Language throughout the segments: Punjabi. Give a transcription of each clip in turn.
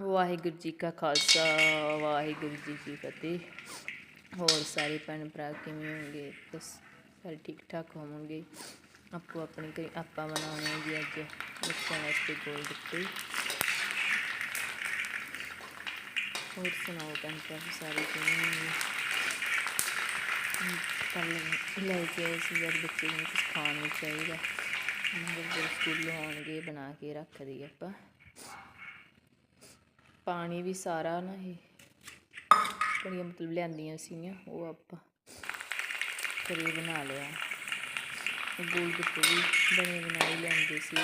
ਵਾਹਿਗੁਰੂ ਜੀ ਕਾ ਖਾਲਸਾ, ਵਾਹਿਗੁਰੂ ਜੀ ਕੀ ਫਤਿਹ। ਹੋਰ ਸਾਰੇ ਭੈਣ ਭਰਾ ਕਿਵੇਂ ਹੋਣਗੇ? ਬਸ ਸਾਰੇ ਠੀਕ ਠਾਕ ਹੋਵੋਗੇ। ਆਪੋ ਆਪਣੇ ਘਰੇ ਆਪਾਂ ਬਣਾਉਣੇ ਜੀ ਅੱਜ ਬੱਚਿਆਂ ਵਾਸਤੇ ਗੋਲ ਦਿੱਤੇ ਹੋਰ ਸੁਣਾਓ ਭੈਣ ਭਰਾ, ਸਾਰੇ ਕਿਵੇਂ ਹੋਣਗੇ? ਕੱਲ ਲੈ ਕੇ ਆਏ ਸੀ ਯਾਰ ਬੱਚੇ ਨੂੰ ਕੁਝ ਖਾਣ ਨੂੰ ਚਾਹੀਦਾ। ਮਗਰ ਸਕੂਲੋਂ ਆਉਣਗੇ, ਬਣਾ ਕੇ ਰੱਖ ਦਈਏ ਆਪਾਂ। ਪਾਣੀ ਵੀ ਸਾਰਾ ਨਾ ਇਹ। ਬੜੀਆਂ ਮਤਲਬ ਲਿਆਂਦੀਆਂ ਸੀਗੀਆਂ, ਉਹ ਆਪਾਂ ਘਰੇ ਬਣਾ ਲਿਆ। ਗੋਲ ਗੱਪੇ ਵੀ ਬਣੇ ਬਣਾਏ ਲਿਆਂਦੇ ਸੀ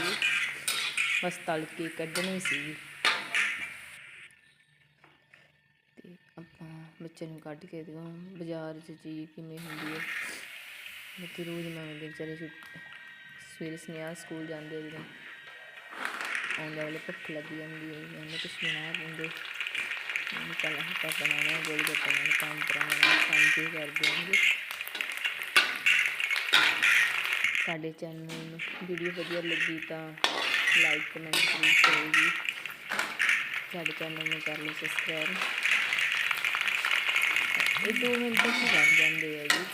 ਬਸ ਤਲ ਕੇ ਕੱਢਣੇ ਸੀ ਤੇ ਆਪਾਂ ਬੱਚੇ ਨੂੰ ਕੱਢ ਕੇ ਦਿਓ ਬਾਜ਼ਾਰ 'ਚ ਚੀਜ਼ ਕਿਵੇਂ ਹੁੰਦੀ ਹੈ। ਬੱਚੇ ਰੋਜ਼ ਮੰਗਦੇ ਵਿਚਾਰੇ ਛੁੱਟ- ਸਵੇਰੇ ਸੁਨੇਹਾ ਸਕੂਲ ਜਾਂਦੇ ਆ ਜਦੋਂ। ਆਉਂਦਾ ਵੇਲੇ ਭੁੱਖ ਲੱਗੀ ਜਾਂਦੀ ਹੈ, ਉਹਨੇ ਕੁਛ ਬਣਾ ਦਿੰਦੇ। ਉਹਨੂੰ ਕੱਲ ਹੱਟਾ ਬਣਾਉਣਾ, ਗੋਲ ਗੱਪੇ ਨਾਲ ਕੰਮ ਕਰਾਉਣਾ ਸਾਂਝੇ ਕਰ ਦੇਣਗੇ ਸਾਡੇ ਚੈਨਲ ਨੂੰ ਵੀਡੀਓ ਵਧੀਆ ਲੱਗੀ ਤਾਂ ਲਾਈਕ ਕਮੈਂਟ ਜ਼ਰੂਰ ਕਰਿਓ ਜੀ ਸਾਡੇ ਚੈਨਲ ਨੂੰ ਕਰ ਲਓ ਸਬਸਕ੍ਰਾਈਬ ਇਹ ਦੋ ਮਿੰਟ ਤੱਕ ਹੀ ਜਾਂਦੇ ਆ ਜੀ।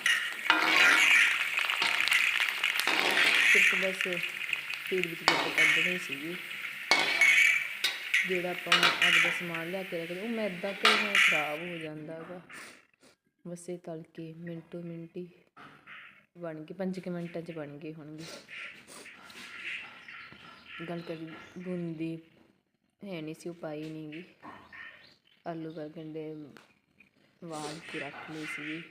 ਸਿਰਫ ਬਸ ਫੀਡ ਵਿੱਚ ਗੱਪੇ ਕੱਢਣੇ ਸੀਗੇ। ਜਿਹੜਾ ਆਪਾਂ ਆਪਦਾ ਸਮਾਨ ਲਿਆ ਕੇ ਰੱਖਦੇ ਉਹ ਮੈਦਾ ਕਈ ਵਾਰ ਖਰਾਬ ਹੋ ਜਾਂਦਾ ਹੈਗਾ ਬਸ ਇਹ ਤਲ ਕੇ ਮਿੰਟੋ ਮਿੰਟੀ ਬਣ ਗਏ ਪੰਜ ਕੁ ਮਿੰਟਾਂ 'ਚ ਬਣ ਗਏ ਹੋਣਗੇ ਗੱਲ ਕਰੀ ਬੂੰਦੀ ਹੈ ਨਹੀਂ ਸੀ ਉਹ ਪਾਈ ਨਹੀਂ ਗੀ ਆਲੂ ਬਾ ਗੰਡੇ ਵਾਲ ਕੇ ਰੱਖ ਲਈ ਸੀ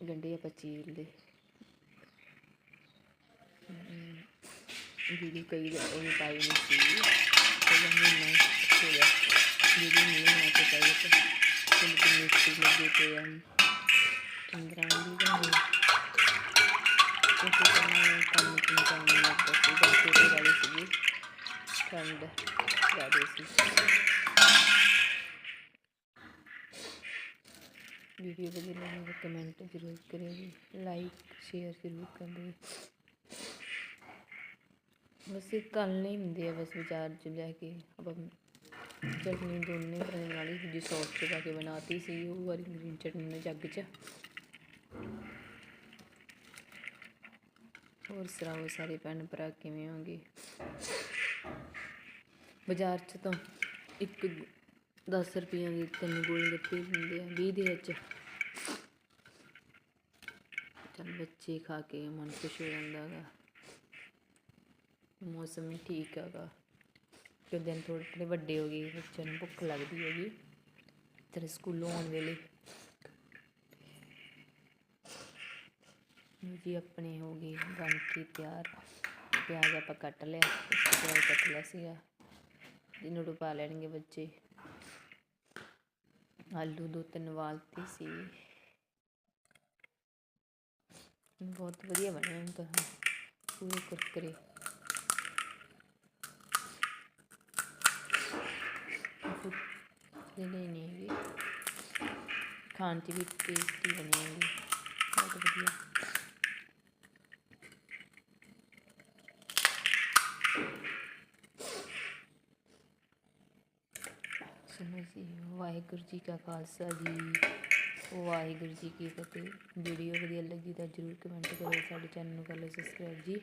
ਗੰਡੇ ਆਪਾਂ ਚੀਰ ਲਏ ਵੀਡੀਓ ਕਈ ਉਹ ਵੀ ਪਾਈ ਨਹੀਂ ਸੀ ਪਹਿਲਾਂ ਮਹੀਨਾ ਹੋ ਗਿਆ ਵੀਡੀਓ ਨਹੀਂ ਬਣਾ ਕੇ ਪਾਈ ਤਾਂ ਕਿੰਨੇ ਕਿੰਨੇ ਮਿਸਟੇਕ ਲੱਗੇ ਪਏ ਹਨ ਪੰਦਰਾਂ ਦੀ ਬਣੀ ਉਹ ਤੋਂ ਕੰਮ ਕੰਮ ਕਿੰਨਾ ਕੰਮ ਲੱਗਦਾ ਸੀ ਜਾਂ ਛੋਟੇ ਵਾਲੇ ਸੀਗੇ ਠੰਡ ਜ਼ਿਆਦਾ ਸੀ ਵੀਡੀਓ ਵਧੀਆ ਲੱਗੀ ਤਾਂ ਕਮੈਂਟ ਜ਼ਰੂਰ ਕਰਿਓ ਜੀ ਲਾਈਕ ਸ਼ੇਅਰ ਜ਼ਰੂਰ ਕਰ ਦਿਓ ਬਸ ਇਹ ਕੱਲ ਨਹੀਂ ਹੁੰਦੇ ਆ, ਬਸ ਬਾਜ਼ਾਰ ਚ ਲੈ ਕੇ ਆਪਾਂ ਚਟਨੀ ਦੋਨੇ ਤਰ੍ਹਾਂ ਨਾਲ ਹੀ ਜੀ ਸੌਸ ਚ ਪਾ ਕੇ ਬਣਾਤੀ ਸੀ, ਉਹ ਵਾਲੀ ਗ੍ਰੀਨ ਚਟਨੀ ਨੇ ਜੱਗ ਚ। ਹੋਰ ਸੁਣਾਓ ਸਾਰੇ ਭੈਣ ਭਰਾ, ਕਿਵੇਂ ਹੋਗੇ? ਬਾਜ਼ਾਰ ਚ ਤਾਂ ਇੱਕ 10 ਰੁਪਈਆਂ ਦੇ ਤਿੰਨ ਗੋਲ ਗੱਪੇ ਹੁੰਦੇ ਆ 20 ਦੇ ਵਿੱਚ। ਚੱਲ ਬੱਚੇ ਖਾ ਕੇ ਮਨ ਖੁਸ਼ ਹੋ ਜਾਂਦਾ ਹੈਗਾ। ਮੌਸਮ ਵੀ ਠੀਕ ਹੈਗਾ। ਕਿ ਦਿਨ ਥੋੜ੍ਹੇ ਥੋੜ੍ਹੇ ਵੱਡੇ ਹੋ ਗਏ, ਬੱਚਿਆਂ ਨੂੰ ਭੁੱਖ ਲੱਗਦੀ ਹੈਗੀ ਤੇਰੇ ਸਕੂਲੋਂ ਆਉਣ ਵੇਲੇ। ਜੀ, ਆਪਣੇ ਹੋ ਗਏ ਬਣ ਕੇ ਤਿਆਰ। ਪਿਆਜ਼ ਆਪਾਂ ਕੱਟ ਲਿਆ ਪਿਆਜ਼ ਕੱਟ ਲਿਆ ਸੀਗਾ। ਜਿਹਨੂੰ ਨੂੰ ਪਾ ਲੈਣਗੇ ਬੱਚੇ। ਆਲੂ ਦੋ ਤਿੰਨ ਵਾਲਤੇ ਸੀ। ਬਹੁਤ ਵਧੀਆ ਬਣੇ ਹਨ ਤਾਂ। ਪੂਰੇ ਕੁਰਕਰੇ। ਜਿਹੜੇ ਨਹੀਂ ਹੈਗੇ। ਖਾਣ 'ਚ ਵੀ ਟੇਸਟੀ ਬਣੇ ਹੈਗੇ ਬਹੁਤ ਵਧੀਆ। ਸੁਣੋ ਜੀ, ਵਾਹਿਗੁਰੂ ਜੀ ਕਾ ਖਾਲਸਾ ਜੀ। ਵਾਹਿਗੁਰੂ ਜੀ ਕੀ ਫਤਿਹ। ਵੀਡੀਓ ਵਧੀਆ ਲੱਗੀ ਤਾਂ ਜਰੂਰ ਕਮੈਂਟ ਕਰੋ, ਸਾਡੇ ਚੈਨਲ ਨੂੰ ਕਰ ਲਓ ਸਬਸਕ੍ਰਾਈਬ ਜੀ।